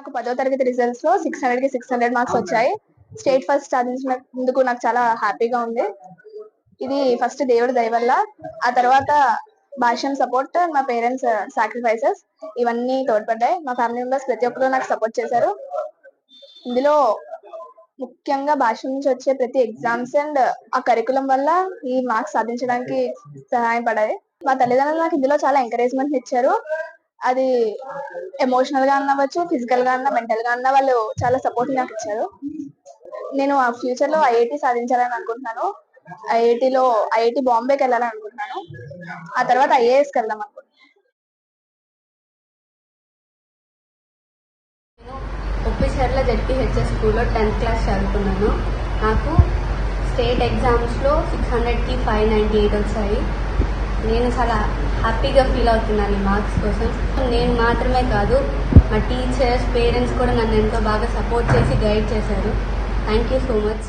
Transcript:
నాకు పదో తరగతి రిజల్ట్స్లో సిక్స్ హండ్రెడ్కి సిక్స్ హండ్రెడ్ మార్క్స్ వచ్చాయి. స్టేట్ ఫస్ట్ సాధించినందుకు నాకు చాలా హ్యాపీగా ఉంది. ఇది ఫస్ట్ దేవుడి దయ వల్ల. ఆ తర్వాత భాష్యం సపోర్ట్ మా పేరెంట్స్ సాక్రిఫైసెస్ ఇవన్నీ తోడ్పడ్డాయి. మా ఫ్యామిలీ మెంబర్స్ ప్రతి ఒక్కరు నాకు సపోర్ట్ చేశారు. ఇందులో ముఖ్యంగా భాష నుంచి వచ్చే ప్రతి ఎగ్జామ్స్ అండ్ ఆ కరికులం వల్ల ఈ మార్క్స్ సాధించడానికి సహాయపడాయి. మా తల్లిదండ్రులు నాకు ఇందులో చాలా ఎంకరేజ్మెంట్ ఇచ్చారు. అది ఎమోషనల్గా అన్నవచ్చు ఫిజికల్గా అన్న మెంటల్గా అన్న వాళ్ళు చాలా సపోర్ట్ నాకు ఇచ్చారు. నేను ఆ ఫ్యూచర్లో ఐఐటి సాధించాలని అనుకుంటున్నాను. ఐఐటిలో ఐఐటి బాంబేకి వెళ్ళాలని అనుకుంటున్నాను. ఆ తర్వాత ఐఏఎస్కి వెళ్దాం అనుకుంటున్నాను. ఒప్పిచర్ల జెడ్పీహెచ్ఎస్ స్కూల్లో టెన్త్ క్లాస్ చదువుకున్నాను. నాకు స్టేట్ ఎగ్జామ్స్లో సిక్స్ హండ్రెడ్కి ఫైవ్ నైంటీ ఎయిట్ వచ్చాయి. నేను చాలా హ్యాపీగా ఫీల్ అవుతున్నాను ఈ మార్క్స్ కోసం. నేను మాత్రమే కాదు మా టీచర్స్ పేరెంట్స్ కూడా నన్ను ఎంతో బాగా సపోర్ట్ చేసి గైడ్ చేశారు. Thank you so much